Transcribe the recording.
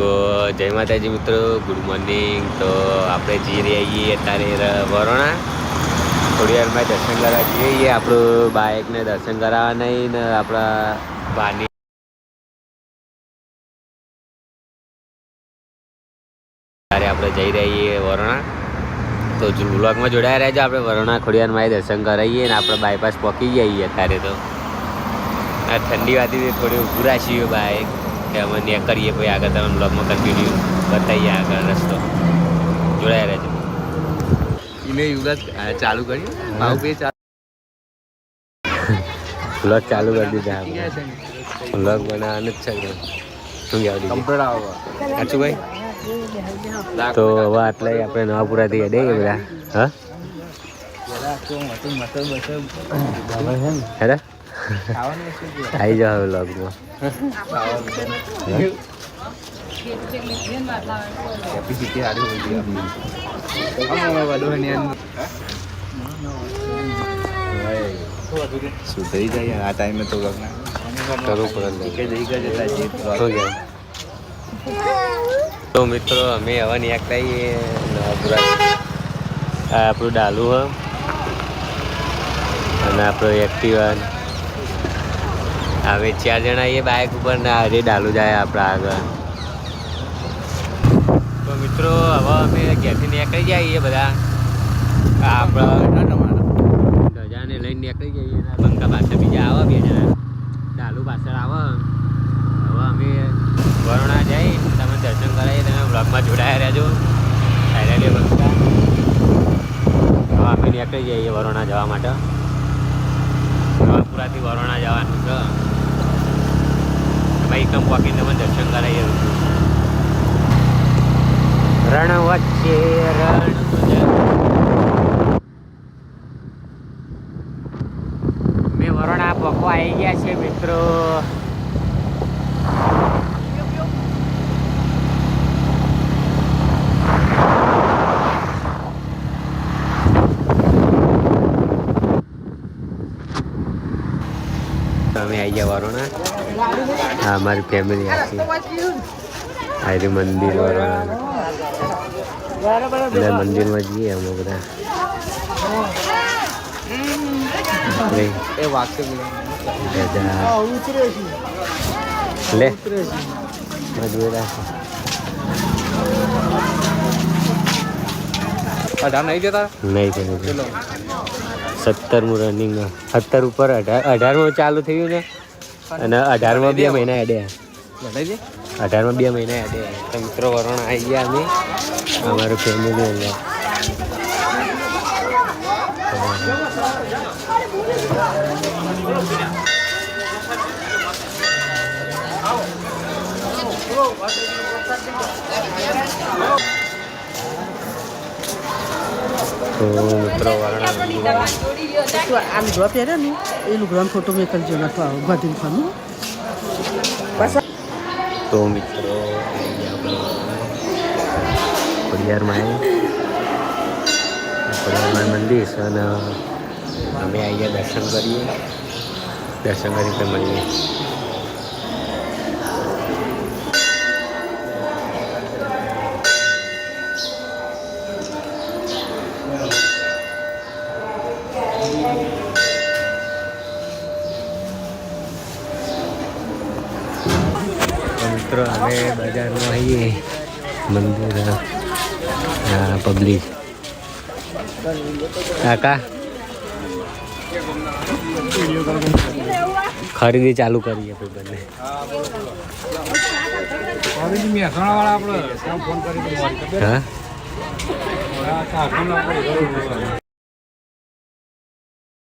તો જય માતાજી મિત્રો ગુડ મોર્નિંગ તો આપણે જઈ રહ્યા છીએ અત્યારે વરોણા. થોડી વારમાં દર્શન કરવા જઈએ. આપણું બાઇકને દર્શન કરાવવા નહીં ને આપણા ભાની ત્યારે આપણે જઈ રહ્યા છીએ વરોણા. તો જો વ્લોગમાં જોડાયા રહેજો. આપણે વરોણા ખોડિયારમાં દર્શન કરાવીએ ને આપણે બાયપાસ પહોંચી જઈએ અત્યારે તો. આ ઠંડી વાતી થોડી ઉભું રાખીએ બાઇક કે અમે ને કરીએ પછી આગળ તમે બ્લોગમાં કન્ટિન્યુ બતાવીએ આગળ રસ્તો. જોડાયા રહેજો. એને ચાલુ કર્યું? ચાલુ. બ્લોગ ચાલુ કરી દીધા થઈ બ્લોગ બનાવવાનું જ છે શું કહેવા કમ્પ્લીટ આવો. સાચું ભાઈ તો હવે આટલા આપણે નવાપુરા ગયા અડે બધા. હા? હેડા? આવી જાવ હવે કેપેસિટી સારી હોય છે? આપણી સુધરી જાય આ ટાઈમે તો લગ્ન? તો મિત્રો અમે હવે આ આપણું ડાલુ હ. અને આપણો એક્ટિવા હવે ચાર જણા એ બાઇક ઉપર ને હજી ડાલુ જાય આપણા આગળ. તો મિત્રો, હવે અમે ઘેરથી નીકળી જઈએ બધા. આપણા ધજાને લઈને નીકળી જઈએ બંકા પાસે બીજા આવે બે જણા. ડાલુ પાછળ આવે. હવે અમે વરુણા જઈ, તમે દર્શન કરાવીએ, તમે બ્લોગમાં જોડાયા રહેજો. ફાઇનલી બંકા હવે અમે નીકળી જઈએ વરુણા જવા માટે. નવાપુરાથી વરુણા જવાનું છે ભાઈ કમ દર્શન તમે દર્શન કરાવીએ રણ વચ્ચે રણ મેં વરોણા પકવા આવી ગયા છે મિત્રો. અમે આવી ગયા વરોણા. હા મારી ફેમિલી આખી આ રહ્યું મંદિર બધા મંદિરમાં જઈએ અમે બધા. લે, મજબૂર અઢાર નહીં જતા? નહીં થયું સત્તરમું રનિંગ સત્તર ઉપર અઢાર અઢારમું ચાલુ થયું ને. અને અઢારમાં બે મહિના અડ્યા અઢારમાં બે મહિના અડ્યા તો મિત્રો વરણ આવી ગયા અમે. અમારું ફેમિલી અંદર તો મિત્રો આમ લુગડા પહેર્યા ને એ લુગડાનો ફોટો મેં કરજો નાખો આવો ગાંધી ખાનું તો મિત્રો ખોડિયારમાં ખોડિયારમાં મંદિર છે અને અમે અહીંયા દર્શન કરીએ. દર્શન કરી મળીએ તો મિત્રો અમે બજારમાં આવીએ. મંદિર પબ્લિક. કાકા? ખરીદી ચાલુ કરીએ ભાઈ બંને. હા?